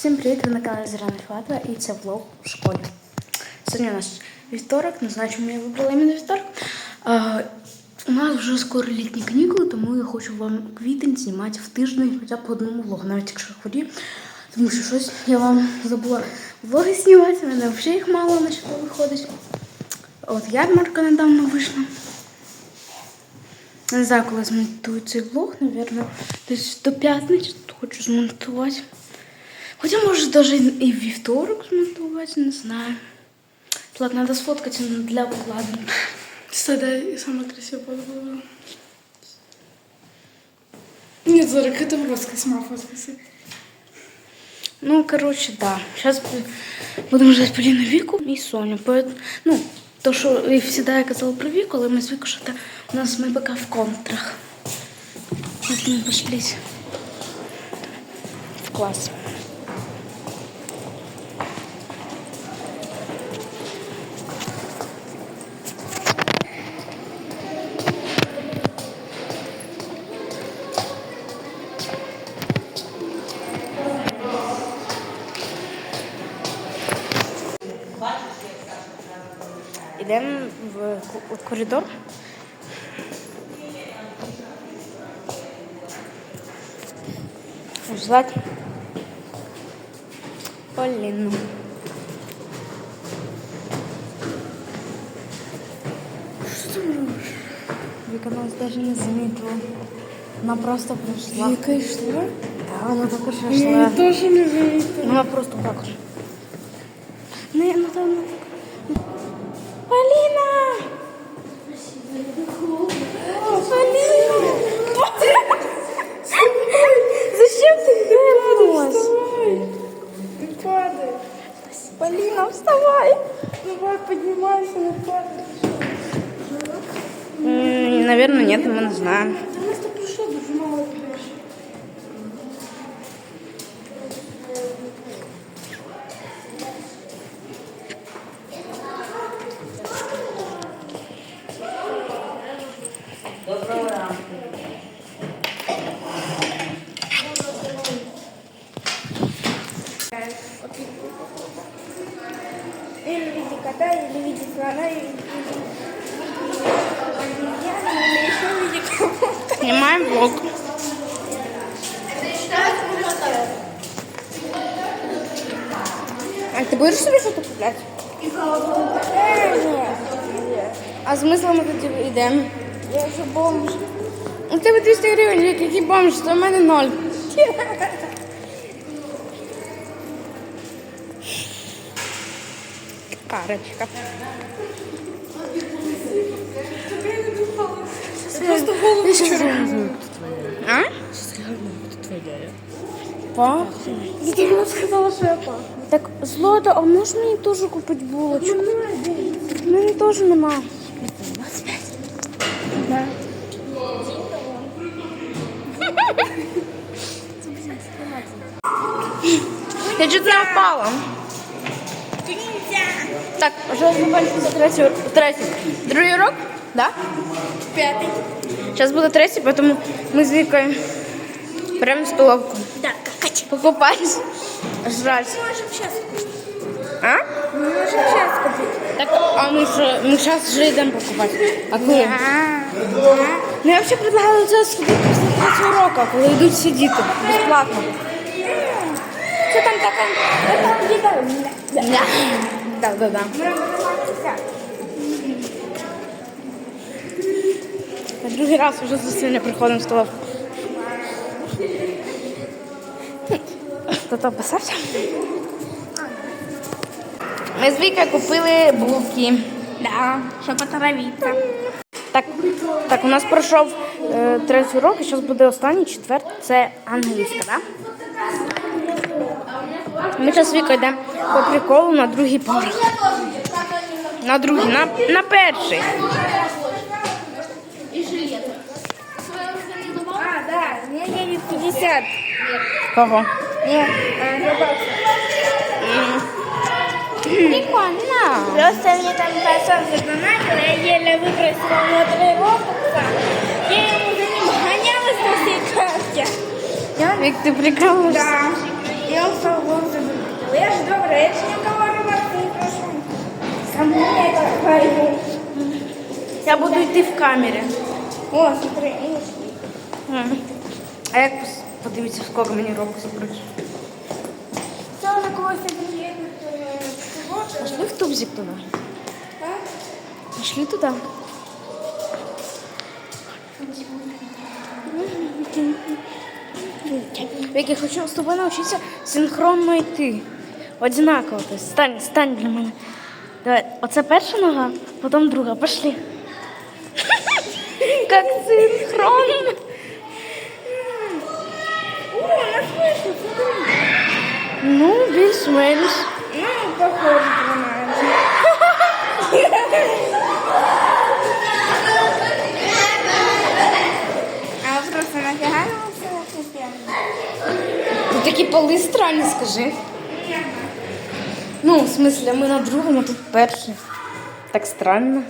Всім привіт, ви на каналі Зелена Фіатова і це влог у школі. Сьогодні у нас вівторок, не знаю, чому я вибрала іменно вівторок. А, у нас вже скоро літні канікули, тому я хочу вам квітень знімати в тиждень хоча б по одному влогу, навіть якщо хворію. Тому що щось я вам забула влоги знімати, у мене взагалі їх мало на виходить. От ярмарка недавно вийшла. Не знаю, коли змонтую цей влог, напевно, десь до п'ятниці хочу змонтувати. Хоча може навіть і в вівторок змонтувати, не знаю. Ладно, треба сфоткати для викладення. Кстати, самая красивая подруга. Нет, Зарик, это просто сама фоткайся. Ну, коротше, да. Зараз будемо ждати Поліну Віку і Соню. Ну, то, що і завжди я казала про Віку, але ми з Віку, що та у нас ми поки в контрах. От ми пішли в клас. В ко- в коридор. Ждать Поліну. Что ты робишь? Віка нас навіть не замітила. Вона просто прийшла. Вика и шла? Так, вона тільки що Я йшла. тоже не заметила. Вона просто так. Не, ну там. Поліна! Поліна! Зачем ти гребнулась? Вставай! Не падай! Поліна, вставай! Давай, поднимайся, не падай. Наверное, нет, мы не знаем. Снимаем влог. А ты будешь себе что-то куплять? Э, нет. А смысл ми тоді йдемо? Я же бомж. У тебе 200 гривень, як який бомж, то в мене ноль. Парочка. Просто голову Я А? Пахне. Я тебе сказала, что я пахну. Так, Злата, а можеш мені теж купити булочку? У мене теж нема. Да. Я чуть не впала. Так, вже закінчиться третій, третій. Другий урок? Да? Пятый. Зараз буде третій, тому ми з Вікою прямо в столовку. Да, какать. Покупати. Жрать. Можем сейчас купить. А? Мы можем сейчас купить. Так, а ми ж ми зараз вже йдемо покупати. А коли? Ну я взагалі предлагала це сходити після третього уроку, коли йдуть всі діти. Безплатно. Что там такое? Это там где-то. Да. Так, так, Другий раз вже зустріне приходимо в столовку. Хто-то писався? Ми з Вікою купили булки. Да, чтобы отравиться. Так, так, у нас пройшов е, третій урок, і зараз буде останній четвертий. Це англійська, так? Ми зараз з Вікою йдемо по приколу на другий поверх. На другий, на, на перший. 50. Кого? Нет, Прикольно. Просто мне там пацан задонатил, я еле выбросила на три робокса. Я ему за ним гонялась на всей карте. Я он... Вик, ты прикалываешься? Да. И он стал вон задонатил. Я же добрая, я же никого робокса не прошу. Со мной это пойду. Я буду идти в камере. О, смотри. А як подивіться, скільки мені років забрати? Це на когось є. Пошли в тубзик туди. Пошли туди. Віки, хочу з тобою навчитися синхронно йти. Одинаково. Тобто стань, стань для мене. Давай, оце перша нога, потім друга. Пошли. Як синхронно. О, нас вийшло, смотри. Ну, більш-менш. Ну, похоже, на А ви просто нафіга нам все таке? Ну, такі поли странні, скажи. Ну, в смысле, ми на другому, тут перші. Так странно.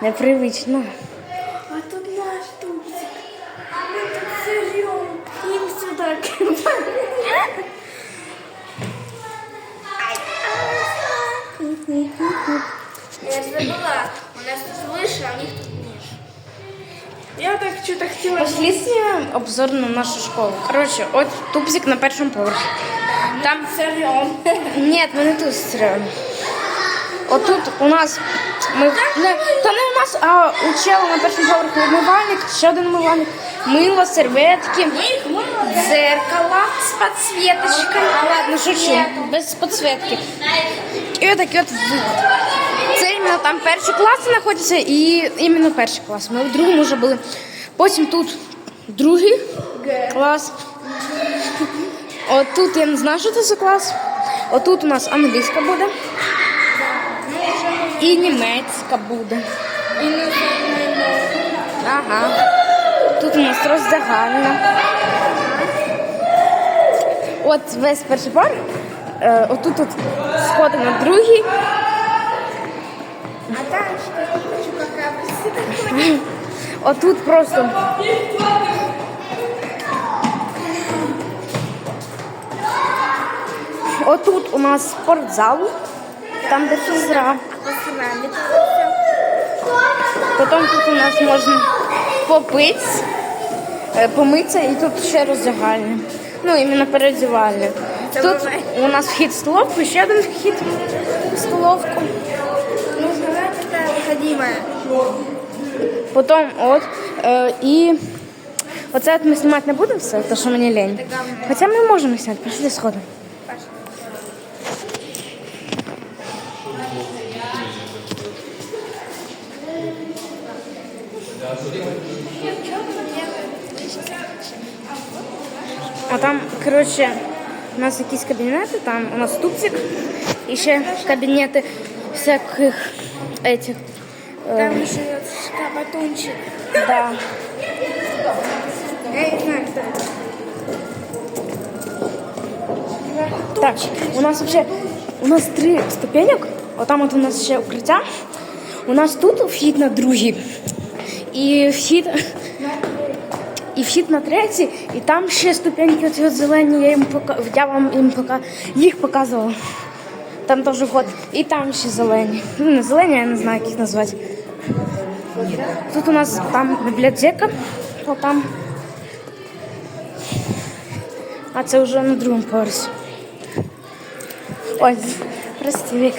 Непривично. А тут наш тупик. Мы тут живем. Им сюда Я забула, у нас тут выше, а у них тут ниже. Я так что-то хотела... Пошли снимем обзор на нашу школу. Короче, от тупзик на першому поверхі. Там сорем. Ні, ми не тут стріляємо. Отут у нас ми не, та не у нас, а у чела на першому поверху умивальник, ще один умивальник, мило, серветки, зеркало з підсвіточкою. Ладно, шучу, без підсвітки. І отакий от виход. Це іменно там перші класи знаходяться і іменно перший клас. Ми в другому вже були. Потім тут другий клас. От тут я не знаю, що це за клас. Отут у нас англійська буде. І німецька буде. Ага. Тут у нас роздягальна. От весь перший пар. Е, отут от сходи на другий. А там что-то хочу какая Отут просто. Отут у нас спортзал, там де фізра. Потім тут у нас можна попити, е, помитися і тут ще роздягальня. Ну, іменно переодівальня. Тут у нас вхід столовку, ще один вхід в столовку. Ну, сказать, это необходимое. Потім от. Е, і оце от ми знімати не будемо все, тому що мені лень. Хоча ми можемо зняти, пішли сходимо. А там, коротше, у нас якісь кабінети, там у нас тупсик, і ще кабінети всяких этих. Там еще есть батончик. да. Я не знаю, кто. Так, у нас вообще у нас три ступенек. Отам от у нас ще укриття. У нас тут вхід на другий. І вхід. І вхід на третій, і там ще ступеньки оці от зелені, я, їм пока... я вам їм пока... їх показувала. Там теж вход. І там ще зелені. Ну, не зелені, я не знаю, як їх назвати. Тут у нас там бібліотека, отам. А це вже на другому поверсі. Ой, прости, Вік.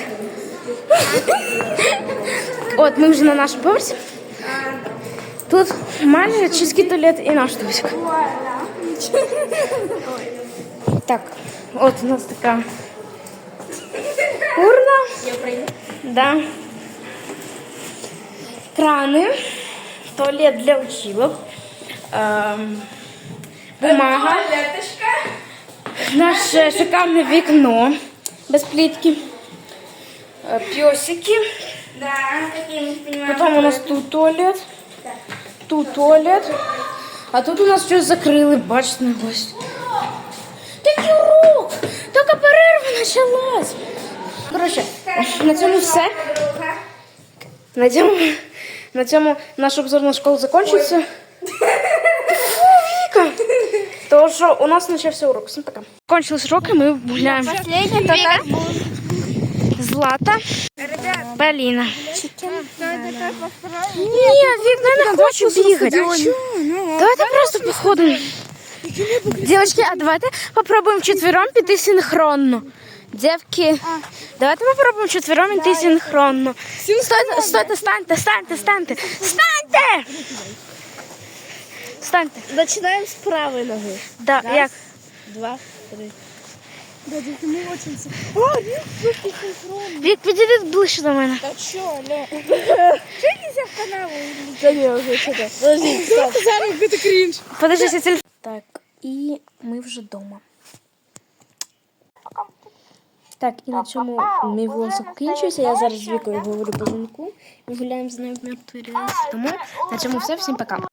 От, ми вже на нашому поверсі. Тут майже чистий туалет і наш тусик. Так, от у нас така урна. Да. Крани, туалет для училок, ем, бумага, наше шикарне вікно без плітки, е, пьосики. Потім у нас тут туалет, тут туалет, а тут у нас щось закрили, бачите, на гость. Такий урок! Така перерва почалась. Коротше, на цьому все. На цьому, на цьому наш обзор на школу закінчується. Фу, Віка! Тому що у нас почався урок. Всім пока. Кончились уроки, ми гуляємо. Последний Віка. Злата, Ребят, Поліна. кто это как построил? Ні, Вік, я не хочу бігати. Давайте просто походимо. Девочки, а давайте попробуем вчетвером піти синхронно. Девки, давайте попробуем вчетвером йти синхронно. Стойте, стойте, станьте, станьте, станьте. Станьте! Станьте. Начинаем с правой ноги. Да, як? Два, три. Вік, підійди ближче до мене. Да чё, Ле? Чекайся в канаву. Да не, уже что-то. Подожди, стоп. Зараз это кринж. Подожди, я телефон. Так, і ми вже вдома. Так, і на цьому мій влог закінчується. Я зараз з Вікою говорю по дзвінку. Ми гуляємо з нею в мертвій. Тому на цьому все. Всім пока.